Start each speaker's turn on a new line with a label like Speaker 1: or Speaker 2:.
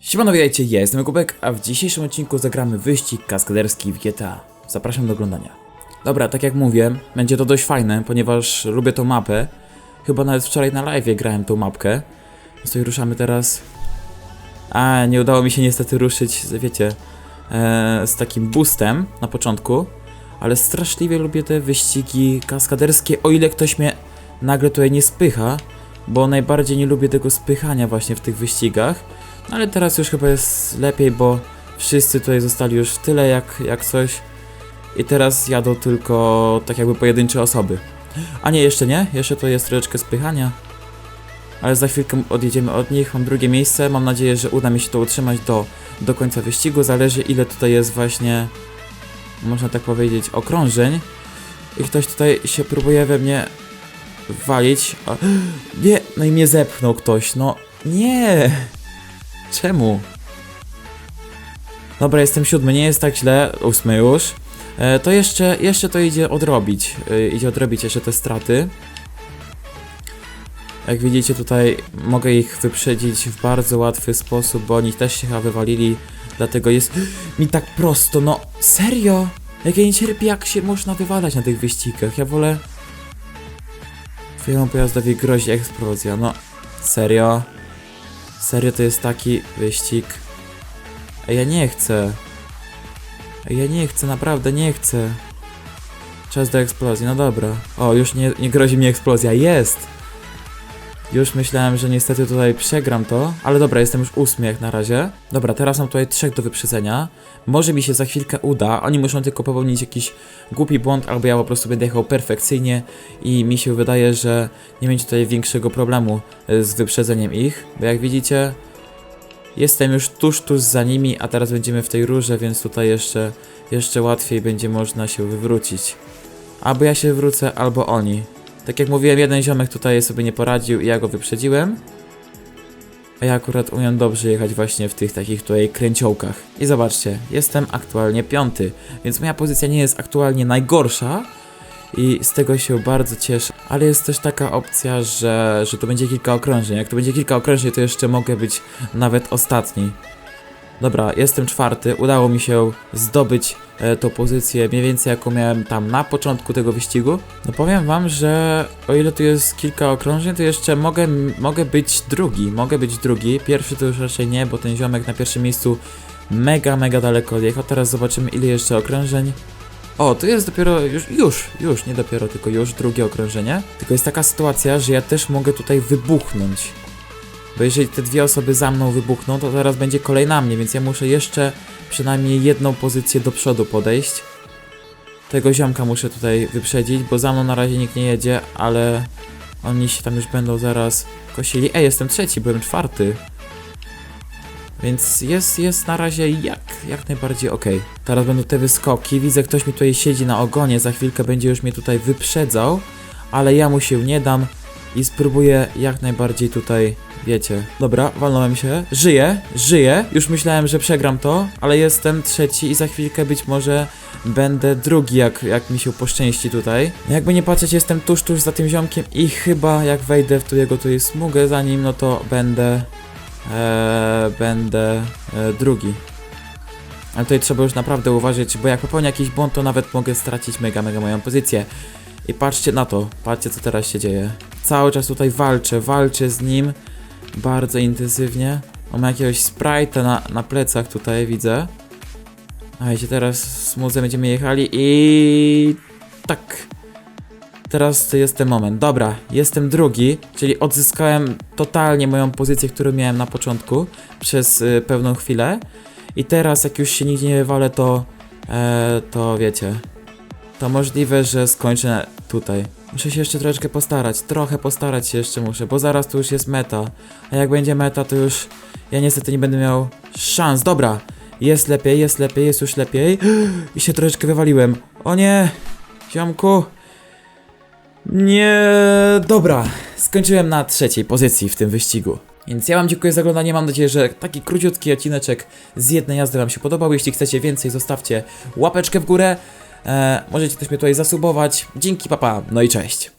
Speaker 1: Siemano, witajcie, ja jestem Kubek, a w dzisiejszym odcinku zagramy wyścig kaskaderski w GTA. Zapraszam do oglądania. Dobra, tak jak mówię, będzie to dość fajne, ponieważ lubię tą mapę. Chyba nawet wczoraj na live grałem tą mapkę. Więc tutaj ruszamy teraz. A, nie udało mi się niestety ruszyć, wiecie, e, z takim boostem na początku. Ale straszliwie lubię te wyścigi kaskaderskie, o ile ktoś mnie nagle tutaj nie spycha. Bo najbardziej nie lubię tego spychania właśnie w tych wyścigach. Ale teraz już chyba jest lepiej, bo wszyscy tutaj zostali już w tyle jak, jak coś. I teraz jadą tylko tak jakby pojedyncze osoby. A nie, jeszcze nie. Jeszcze to jest troszeczkę spychania. Ale za chwilkę odjedziemy od nich. Mam drugie miejsce. Mam nadzieję, że uda mi się to utrzymać do, do końca wyścigu. Zależy ile tutaj jest właśnie, można tak powiedzieć, okrążeń. I ktoś tutaj się próbuje we mnie walić. A, nie, no i mnie zepchnął ktoś. No nie. Czemu? Dobra, jestem siódmy, nie jest tak źle, ósmy już. E, to jeszcze, jeszcze to idzie odrobić. E, idzie odrobić jeszcze te straty. Jak widzicie tutaj mogę ich wyprzedzić w bardzo łatwy sposób, bo oni też się chyba wywalili, dlatego jest mi tak prosto, no serio? Jak ja nie cierpię, jak się można wywalać na tych wyścigach, ja wolę... Twojemu pojazdowi grozi eksplozja, no serio? Serio to jest taki wyścig. Ej, ja nie chcę. Ja nie chcę, naprawdę nie chcę. Czas do eksplozji, no dobra. O, już nie, nie grozi mi eksplozja, jest! Już myślałem, że niestety tutaj przegram to, ale dobra, jestem już ósmy jak na razie. Dobra, teraz mam tutaj trzech do wyprzedzenia. Może mi się za chwilkę uda, oni muszą tylko popełnić jakiś głupi błąd, albo ja po prostu będę jechał perfekcyjnie i mi się wydaje, że nie będzie tutaj większego problemu e, z wyprzedzeniem ich, bo jak widzicie, jestem już tuż, tuż za nimi, a teraz będziemy w tej rurze, więc tutaj jeszcze, jeszcze łatwiej będzie można się wywrócić. Albo ja się wywrócę, albo oni. Tak jak mówiłem, jeden ziomek tutaj sobie nie poradził i ja go wyprzedziłem. A ja akurat umiem dobrze jechać właśnie w tych takich tutaj kręciołkach. I zobaczcie, jestem aktualnie piąty, więc moja pozycja nie jest aktualnie najgorsza, i z tego się bardzo cieszę. Ale jest też taka opcja, że, że to będzie kilka okrążeń. Jak to będzie kilka okrążeń, to jeszcze mogę być nawet ostatni. Dobra, jestem czwarty. Udało mi się zdobyć tą pozycję mniej więcej jaką miałem tam na początku tego wyścigu. No powiem wam, że o ile tu jest kilka okrążeń, to jeszcze mogę, mogę być drugi. Mogę być drugi. Pierwszy to już raczej nie, bo ten ziomek na pierwszym miejscu mega, mega daleko odjechał. Teraz zobaczymy ile jeszcze okrążeń. O, to jest dopiero już, już, już, nie dopiero, tylko już drugie okrążenie. Tylko jest taka sytuacja, że ja też mogę tutaj wybuchnąć. Bo jeżeli te dwie osoby za mną wybuchną, to teraz będzie kolej na mnie, więc ja muszę jeszcze przynajmniej jedną pozycję do przodu podejść. Tego ziomka muszę tutaj wyprzedzić, bo za mną na razie nikt nie jedzie, ale oni się tam już będą zaraz kosili. Ej, jestem trzeci, byłem czwarty. Więc jest, jest na razie jak, jak najbardziej ok. Teraz będą te wyskoki. Widzę, ktoś mi tutaj siedzi na ogonie. Za chwilkę będzie już mnie tutaj wyprzedzał, ale ja mu się nie dam i spróbuję jak najbardziej tutaj, wiecie. Dobra, walnąłem się. Żyję, żyję. Już myślałem, że przegram to, ale jestem trzeci i za chwilkę być może będę drugi, jak, jak mi się poszczęści tutaj. Jakby nie patrzeć, jestem tuż, tuż za tym ziomkiem i chyba jak wejdę w tu jego tutaj smugę za nim, no to będę e, będę e, drugi. Ale tutaj trzeba już naprawdę uważać, bo jak popełnię jakiś błąd, to nawet mogę stracić mega, mega moją pozycję. I patrzcie na to, patrzcie co teraz się dzieje. Cały czas tutaj walczę, walczę z nim bardzo intensywnie. On ma jakiegoś sprite'a na, na plecach tutaj, widzę. A teraz z będziemy jechali i... Tak. Teraz jest ten moment. Dobra, jestem drugi, czyli odzyskałem totalnie moją pozycję, którą miałem na początku przez y, pewną chwilę. I teraz, jak już się nigdzie nie wywalę, to, e, to wiecie, to możliwe, że skończę tutaj. Muszę się jeszcze troszeczkę postarać, trochę postarać się jeszcze muszę, bo zaraz tu już jest meta. A jak będzie meta, to już ja niestety nie będę miał szans. Dobra, jest lepiej, jest lepiej, jest już lepiej. I się troszeczkę wywaliłem. O nie, ziomku. Nie, dobra. Skończyłem na trzeciej pozycji w tym wyścigu. Więc ja wam dziękuję za oglądanie, mam nadzieję, że taki króciutki odcineczek z jednej jazdy wam się podobał. Jeśli chcecie więcej, zostawcie łapeczkę w górę. E, możecie też mnie tutaj zasubować. Dzięki, papa, no i cześć.